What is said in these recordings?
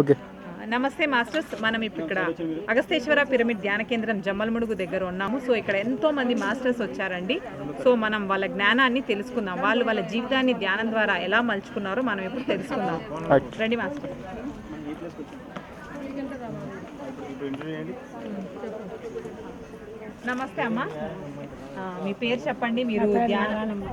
Okay. నమస్తే masters. మనం ఇప్పుడు ఇక్కడ అగస్తేశ్వర పిరమిడ్ ధ్యాన కేంద్రం జమ్మలముడుగు దగ్గర ఉన్నాము. సో ఇక్కడ ఎంతో మంది మాస్టర్స్ వచ్చారండి. సో మనం వాళ్ళ జ్ఞానాన్ని తెలుసుకుందాం. వాళ్ళు వాళ్ళ జీవితాన్ని ధ్యానం ద్వారా ఎలా మలుచుకున్నారో మనం ఇప్పుడు తెలుసుకుందాం. రండి మాస్టర్. నమస్తే అమ్మా. మీ పేరు చెప్పండి మీరు ధ్యానం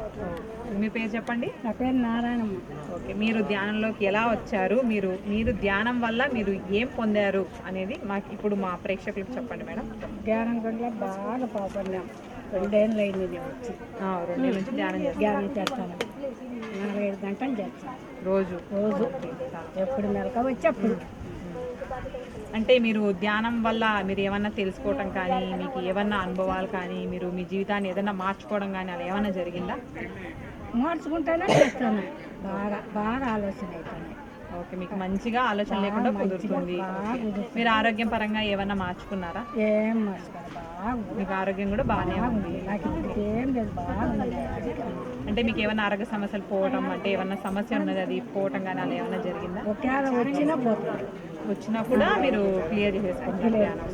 మీ పేరు చెప్పండి. నా పేరు నారాయణమ్మ. ఓకే మీరు ధ్యానంలోకి ఎలా వచ్చారు? మీరు మీరు ధ్యానం వల్ల మీరు ఏం పొందారు అనేది మాకు ఇప్పుడు మా ప్రేక్షకులకు చెప్పండి మేడం. ధ్యానం గంటల బాగా పాపడినాం. రెండేళ్ళు అయింది నేను వచ్చి. ఆ, రెండు నుంచి ధ్యానం ధ్యానం చేస్తాను. నలభై ఐదు గంటలు చేస్తాను. రోజు. రోజు. ఎప్పుడు మెలక వచ్చి అప్పుడు. అంటే మీరు ధ్యానం వల్ల మీరు ఏమన్నా తెలుసుకోవటం కానీ మీకు ఏమన్నా అనుభవాలు కానీ మీరు మీ జీవితాన్ని ఏదైనా మార్చుకోవడం కానీ అలా ఏమన్నా జరిగిందా మార్చుకుంటేనే చేస్తాను బాగా బాగా ఆలోచన అవుతుంది ఓకే మీకు మంచిగా ఆలోచన లేకుండా కుదురుతుంది. మీరు ఆరోగ్యం పరంగా ఏమన్నా మార్చుకున్నారా ఏం మార్చుకోవాలి. మీకు ఆరోగ్యం కూడా బాగానే ఉంది. నాకు ఇప్పుడు ఏం లేదు బాగుంది. అంటే మీకు ఏమైనా ఆరోగ్య సమస్యలు పోవటం అంటే ఏమన్నా సమస్య ఉన్నది అది పోవటం కానీ అలా ఏమైనా జరిగిందా? వచ్చినా పోతుంది వచ్చినా కూడా మీరు క్లియర్ చేసుకుంటారు ధ్యానం.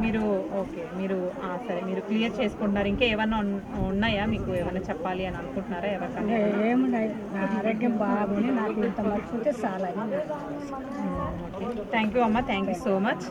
మీరు ఓకే మీరు ఆ, సరే మీరు క్లియర్ చేసుకుంటున్నారు. ఇంకా ఏమన్నా ఉన్- ఉన్నాయా మీకు ఏమైనా చెప్పాలి అని అనుకుంటున్నారా? ఎవరికన్నా ఇంకా ఏమున్నాయి? నా ఆరోగ్యం బాగుంది నాకు ఇంత మర్చిపోతే చాలా. థ్యాంక్ యూ అమ్మ. Thank you so much